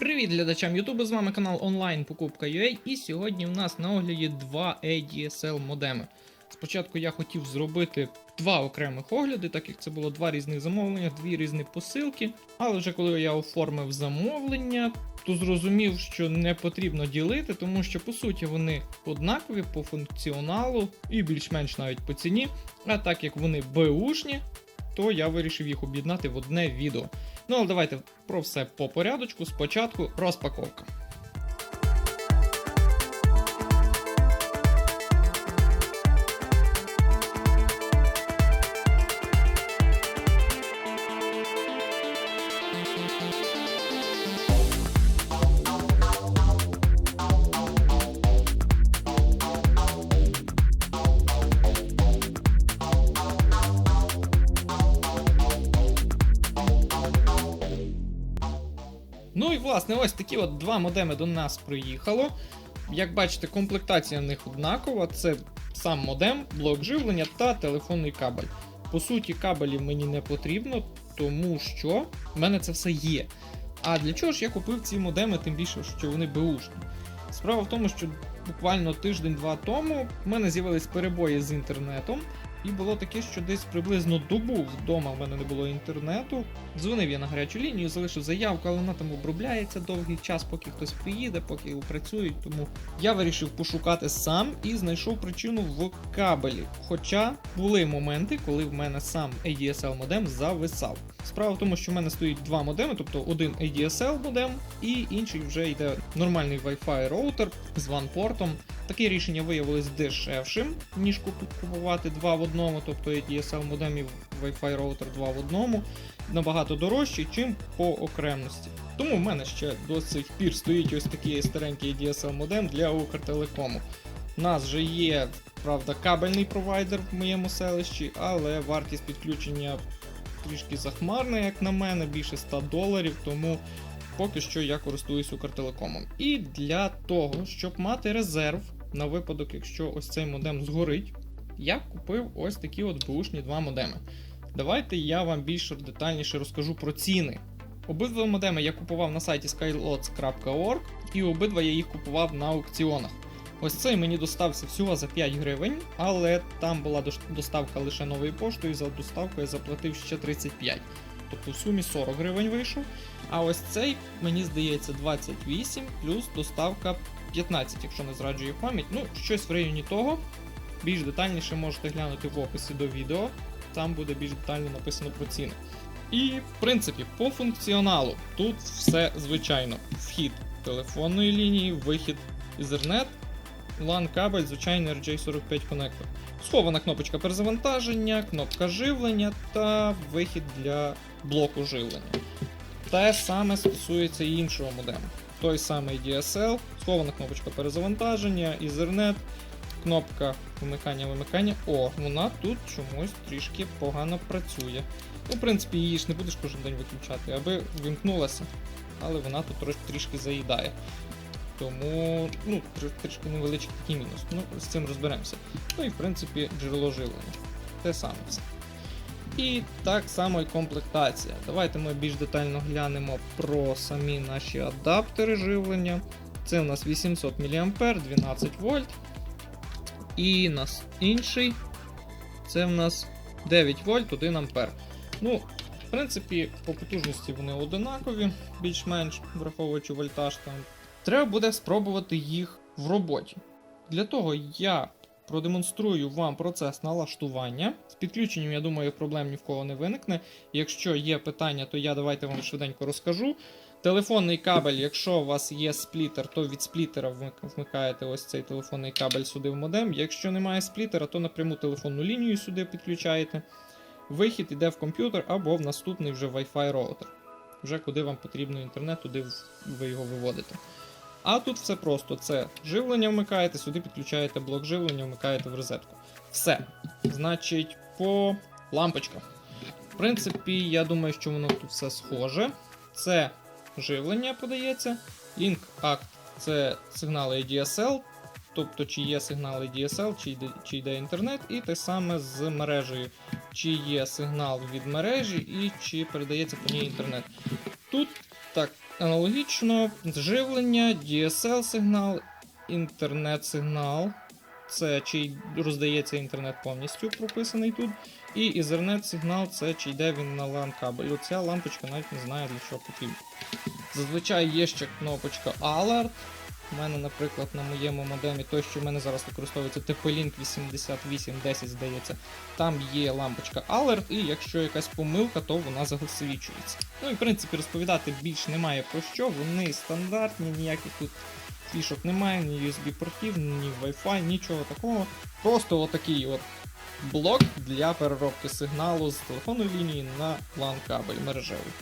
Привіт глядачам Ютубу, з вами канал онлайн Покупка UA і сьогодні в нас на огляді два ADSL модеми. Спочатку я хотів зробити два окремих огляди, так як це було два різних замовлення, дві різні посилки. Але вже коли я оформив замовлення, то зрозумів, що не потрібно ділити, тому що по суті вони однакові по функціоналу і більш-менш навіть по ціні. А так як вони беушні, то я вирішив їх об'єднати в одне відео. Ну, але давайте про все по порядочку. Спочатку розпаковка. Власне, ось такі от два модеми до нас приїхало. Як бачите, комплектація в них однакова. Це сам модем, блок живлення та телефонний кабель. По суті, кабелів мені не потрібно, тому що в мене це все є. А для чого ж я купив ці модеми, тим більше, що вони беушні? Справа в тому, що буквально тиждень-два тому в мене з'явились перебої з інтернетом, і було таке, що десь приблизно добу вдома в мене не було інтернету. Дзвонив я на гарячу лінію, залишив заявку, але вона там обробляється довгий час, поки хтось приїде, поки опрацюють. Тому я вирішив пошукати сам і знайшов причину в кабелі. Хоча були моменти, коли в мене сам ADSL модем зависав. Справа в тому, що в мене стоїть два модеми, тобто один ADSL модем і інший вже йде нормальний Wi-Fi роутер з ванпортом. Таке рішення виявилось дешевшим, ніж купувати два в одному, тобто ADSL і Wi-Fi роутер два в одному, набагато дорожчий, чим по окремості. Тому в мене ще до сих пір стоїть ось такий старенький ADSL модем для Укртелекому. У нас же є, правда, кабельний провайдер в моєму селищі, але вартість підключення трішки захмарна, як на мене, більше 100 доларів, тому поки що я користуюсь Укртелекомом. І для того, щоб мати резерв на випадок, якщо ось цей модем згорить, я купив ось такі от бушні два модеми. Давайте я вам більш детальніше розкажу про ціни. Обидва модеми я купував на сайті skylots.org і обидва я їх купував на аукціонах. Ось цей мені достався всього за 5 гривень, але там була доставка лише новою поштою, і за доставку я заплатив ще 35. Тобто в сумі 40 гривень вийшов. А ось цей, мені здається, 28 плюс доставка 15, якщо не зраджує пам'ять. Ну, щось в районі того. Більш детальніше можете глянути в описі до відео, там буде більш детально написано про ціни. І, в принципі, по функціоналу тут все звичайно. Вхід телефонної лінії, вихід Ethernet, LAN кабель, звичайний RJ45 конектор. Схована кнопочка перезавантаження, кнопка живлення та вихід для блоку живлення. Те саме стосується і іншого модему. Той самий DSL, схована кнопочка перезавантаження, Ethernet, кнопка вимикання-вимикання. О, вона тут чомусь трішки погано працює. Ну, в принципі, її ж не будеш кожен день виключати, аби вимкнулася, але вона тут трішки заїдає. Тому ну, трішки невеличкий такий мінус. Ну, з цим розберемося. Ну і в принципі джерело живлення. Те саме все. І так само і комплектація. Давайте ми більш детально глянемо про самі наші адаптери живлення. Це у нас 800 мА, 12 вольт. І нас інший. Це в нас 9 вольт, 1 ампер. Ну, в принципі, по потужності вони одинакові, більш-менш враховуючи вольтаж там. Треба буде спробувати їх в роботі. Для того я продемонструю вам процес налаштування. З підключенням, я думаю, проблем ні в кого не виникне. Якщо є питання, то я давайте вам швиденько розкажу. Телефонний кабель, якщо у вас є сплітер, то від сплітера вмик- вмикаєте ось цей телефонний кабель сюди в модем. Якщо немає сплітера, то напряму телефонну лінію сюди підключаєте. Вихід іде в комп'ютер або в наступний вже Wi-Fi роутер. Вже куди вам потрібно інтернет, туди ви його виводите. А тут все просто: це живлення вмикаєте, сюди підключаєте блок живлення, вмикаєте в розетку. Все. Значить, по лампочках. В принципі, я думаю, що воно тут все схоже. Це живлення подається. Link Act це сигнали ADSL, тобто чи є сигнал ADSL, чи йде, чи йде інтернет, і те саме з мережею, чи є сигнал від мережі і чи передається по ній інтернет. Тут так Аналогічно живлення, DSL-сигнал, інтернет-сигнал. Це чи роздається інтернет повністю прописаний тут. І Ethernet сигнал це чи йде він на LAN кабель. Оця лампочка навіть не знає для чого потрібна. Зазвичай є ще кнопочка Alert. У мене, наприклад, на моєму модемі, той, що в мене зараз використовується TP-Link 8810, здається, там є лампочка Alert, і якщо якась помилка, то вона засвічується. Ну і в принципі розповідати більш немає про що, вони стандартні, ніяких тут фішок немає, ні USB-портів, ні Wi-Fi, нічого такого. Просто отакий от блок для переробки сигналу з телефонної лінії на LAN кабель мережевий.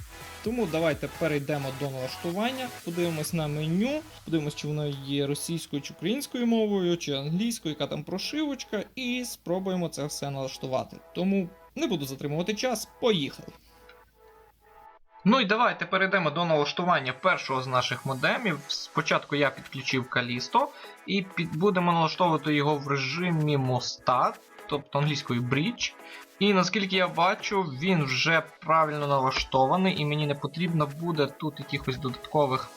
Тому давайте перейдемо до налаштування, подивимось на меню, подивимось, чи воно є російською чи українською мовою, чи англійською, яка там прошивочка, і спробуємо це все налаштувати. Тому не буду затримувати час, поїхали. Ну і давайте перейдемо до налаштування першого з наших модемів. Спочатку я підключив Калісто і під... будемо налаштовувати його в режимі моста, тобто англійською Bridge. І наскільки я бачу, він вже правильно налаштований, і мені не потрібно буде тут якихось додаткових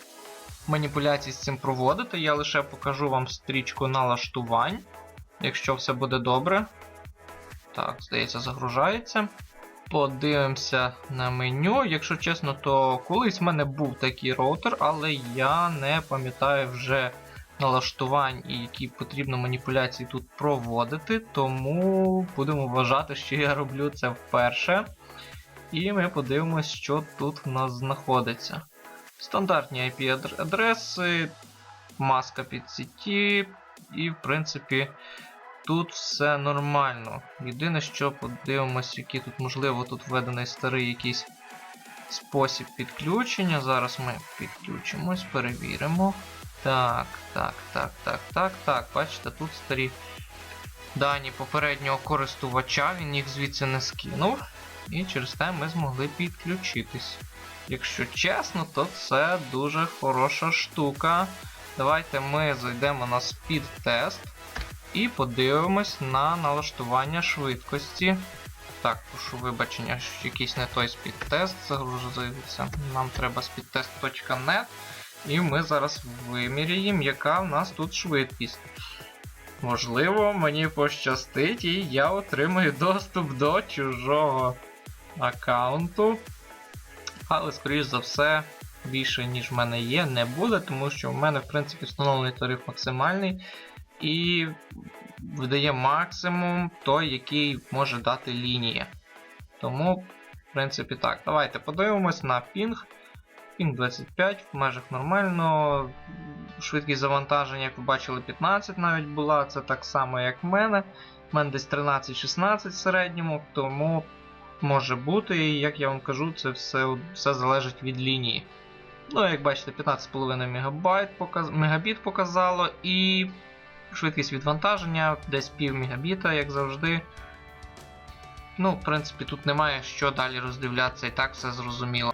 маніпуляцій з цим проводити. Я лише покажу вам стрічку налаштувань, якщо все буде добре. Так, здається, загружається. Подивимося на меню. Якщо чесно, то колись в мене був такий роутер, але я не пам'ятаю вже налаштувань і які потрібно маніпуляції тут проводити, тому будемо вважати, що я роблю це вперше. І ми подивимось, що тут в нас знаходиться. Стандартні IP-адреси, маска під сіті, і, в принципі, тут все нормально. Єдине, що подивимось, який тут, можливо, тут введений старий якийсь спосіб підключення. Зараз ми підключимось, перевіримо. Так, так, так, так, так, так. Бачите, тут старі дані попереднього користувача, він їх звідси не скинув. І через те ми змогли підключитись. Якщо чесно, то це дуже хороша штука. Давайте ми зайдемо на speed-тест і подивимось на налаштування швидкості. Так, прошу вибачення, що якийсь не той speed-тест загрузився. Нам треба speedtest.net. І ми зараз виміряємо, яка в нас тут швидкість. Можливо, мені пощастить, і я отримаю доступ до чужого аккаунту. Але, скоріш за все, більше, ніж в мене є, не буде, тому що в мене, в принципі, встановлений тариф максимальний. І видає максимум той, який може дати лінія. Тому, в принципі, так. Давайте подивимось на пінг. Пінг 25 в межах нормально. Швидкість завантаження, як ви бачили, 15 навіть була. Це так само, як в мене. У мене десь 13-16 в середньому, тому може бути, і як я вам кажу, це все все залежить від лінії. Ну, як бачите, 15,5 МБ показ... мегабіт показало, і швидкість відвантаження десь пів мегабіта, як завжди. Ну, в принципі, тут немає що далі роздивлятися, і так все зрозуміло.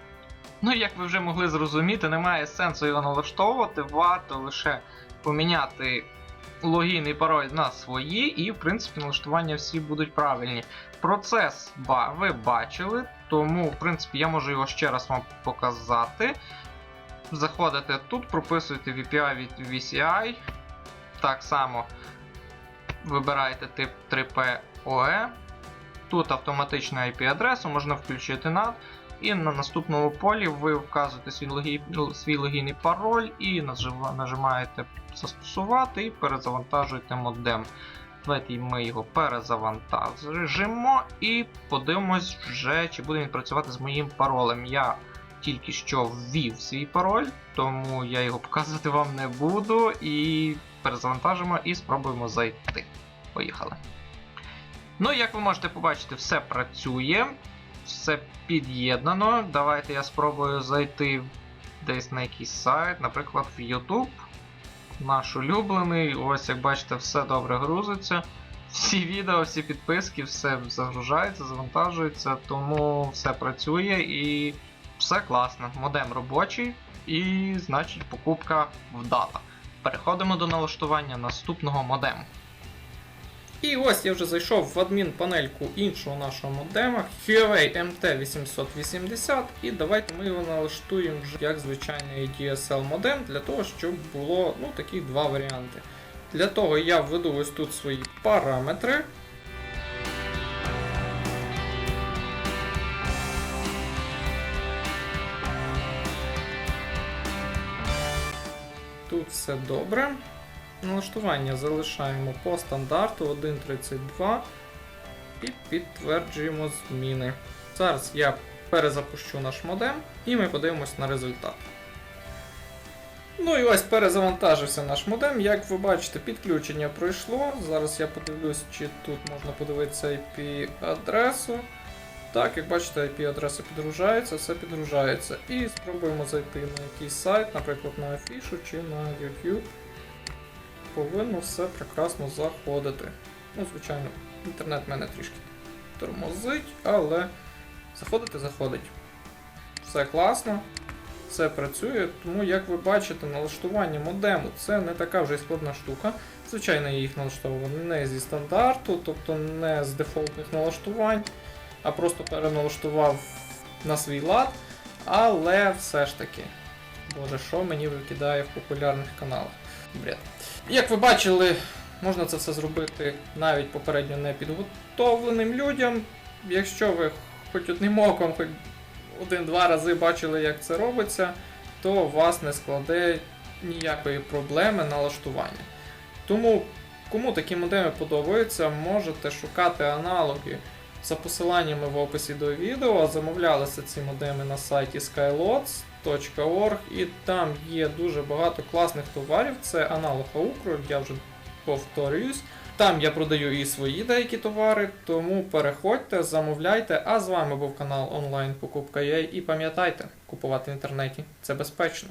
Ну, як ви вже могли зрозуміти, немає сенсу його налаштовувати, варто лише поміняти логін і пароль на свої, і, в принципі, налаштування всі будуть правильні. Процес ви бачили, тому, в принципі, я можу його ще раз вам показати. Заходите тут, прописуєте VPI від VCI. Так само вибираєте тип 3POE. Тут автоматична IP-адресу, можна включити NAT. І на наступному полі ви вказуєте свій, логі... свій логін пароль і нажимаєте застосувати і перезавантажуєте модем. Давайте ми його перезавантажимо і подивимось, вже, чи буде він працювати з моїм паролем. Я тільки що ввів свій пароль, тому я його показувати вам не буду. І перезавантажимо і спробуємо зайти. Поїхали. Ну, як ви можете побачити, все працює все під'єднано. Давайте я спробую зайти десь на якийсь сайт, наприклад, в YouTube. Наш улюблений. Ось, як бачите, все добре грузиться. Всі відео, всі підписки, все загружається, завантажується, тому все працює і все класно. Модем робочий і, значить, покупка вдала. Переходимо до налаштування наступного модему. І ось я вже зайшов в адмін-панельку іншого нашого модема Huawei MT880, і давайте ми його налаштуємо вже як звичайний DSL модем для того, щоб було ну, такі два варіанти. Для того я введу ось тут свої параметри. Тут все добре. Налаштування залишаємо по стандарту 1.32 і підтверджуємо зміни. Зараз я перезапущу наш модем і ми подивимось на результат. Ну і ось перезавантажився наш модем. Як ви бачите, підключення пройшло. Зараз я подивлюсь, чи тут можна подивитися IP-адресу. Так, як бачите, IP-адреса підгружається, все підгружається. І спробуємо зайти на якийсь сайт, наприклад, на Афішу чи на YouTube. Повинно все прекрасно заходити. Ну, звичайно, інтернет мене трішки тормозить, але заходити заходить. Все класно, все працює, тому, як ви бачите, налаштування модему це не така вже й складна штука. Звичайно, я їх налаштовував не зі стандарту, тобто не з дефолтних налаштувань, а просто переналаштував на свій лад. Але все ж таки, боже, що мені викидає в популярних каналах? Бред. Як ви бачили, можна це все зробити навіть попередньо не підготовленим людям. Якщо ви хоч одним оком, хоч один-два рази бачили, як це робиться, то у вас не складе ніякої проблеми налаштування. Тому, кому такі модеми подобаються, можете шукати аналоги за посиланнями в описі до відео. Замовлялися ці модеми на сайті skylots.org і там є дуже багато класних товарів. Це аналог Аукру, я вже повторююсь. Там я продаю і свої деякі товари, тому переходьте, замовляйте. А з вами був канал онлайн Покупка.ua і пам'ятайте, купувати в інтернеті це безпечно.